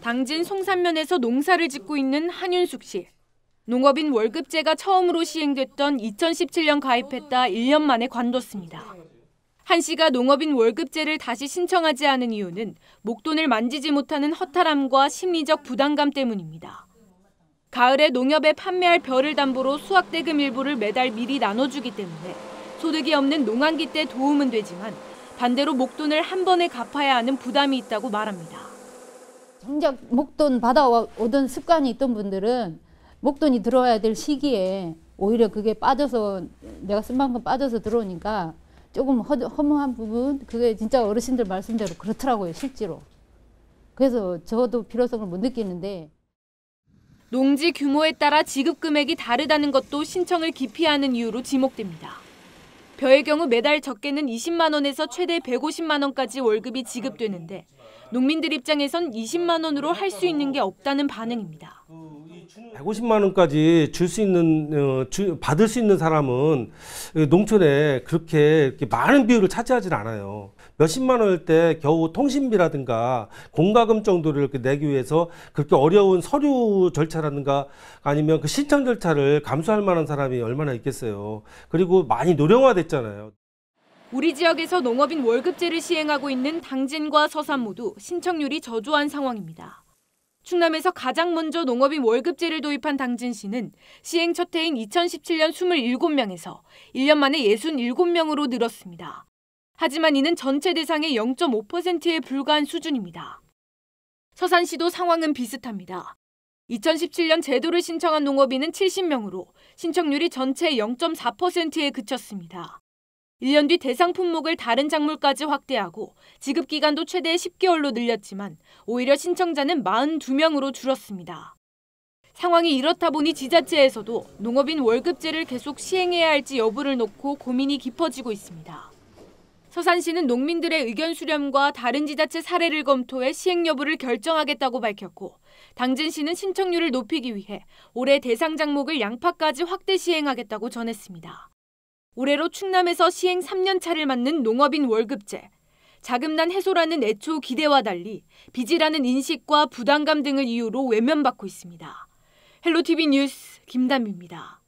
당진 송산면에서 농사를 짓고 있는 한윤숙 씨. 농업인 월급제가 처음으로 시행됐던 2017년 가입했다 1년 만에 관뒀습니다. 한 씨가 농업인 월급제를 다시 신청하지 않은 이유는 목돈을 만지지 못하는 허탈함과 심리적 부담감 때문입니다. 가을에 농협에 판매할 벼를 담보로 수확대금 일부를 매달 미리 나눠주기 때문에 소득이 없는 농한기 때 도움은 되지만 반대로 목돈을 한 번에 갚아야 하는 부담이 있다고 말합니다. 정작 목돈 받아오던 습관이 있던 분들은 목돈이 들어와야 될 시기에 오히려 그게 빠져서 내가 쓴 만큼 빠져서 들어오니까 조금 허, 허무한 부분 그게 진짜 어르신들 말씀대로 그렇더라고요 실제로. 그래서 저도 필요성을 못 느끼는데 농지 규모에 따라 지급 금액이 다르다는 것도 신청을 기피하는 이유로 지목됩니다. 벼의 경우 매달 적게는 20만 원에서 최대 150만 원까지 월급이 지급되는데 농민들 입장에선 20만 원으로 할 수 있는 게 없다는 반응입니다. 150만 원까지 줄 수 있는 어, 주, 받을 수 있는 사람은 농촌에 그렇게 많은 비율을 차지하지 않아요. 몇십만 원일 때 겨우 통신비라든가 공과금 정도를 이렇게 내기 위해서 그렇게 어려운 서류 절차라든가 아니면 그 신청 절차를 감수할 만한 사람이 얼마나 있겠어요. 그리고 많이 노령화됐잖아요. 우리 지역에서 농업인 월급제를 시행하고 있는 당진과 서산 모두 신청률이 저조한 상황입니다. 충남에서 가장 먼저 농업인 월급제를 도입한 당진시는 시행 첫 해인 2017년 27명에서 1년 만에 67명으로 늘었습니다. 하지만 이는 전체 대상의 0.5%에 불과한 수준입니다. 서산시도 상황은 비슷합니다. 2017년 제도를 신청한 농업인은 70명으로 신청률이 전체의 0.4%에 그쳤습니다. 1년 뒤 대상 품목을 다른 작물까지 확대하고 지급 기간도 최대 10개월로 늘렸지만 오히려 신청자는 42명으로 줄었습니다. 상황이 이렇다 보니 지자체에서도 농업인 월급제를 계속 시행해야 할지 여부를 놓고 고민이 깊어지고 있습니다. 서산시는 농민들의 의견 수렴과 다른 지자체 사례를 검토해 시행 여부를 결정하겠다고 밝혔고 당진시는 신청률을 높이기 위해 올해 대상 작목을 양파까지 확대 시행하겠다고 전했습니다. 올해로 충남에서 시행 3년 차를 맞는 농업인 월급제. 자금난 해소라는 애초 기대와 달리 빚이라는 인식과 부담감 등을 이유로 외면받고 있습니다. 헬로티비 뉴스 김담입니다.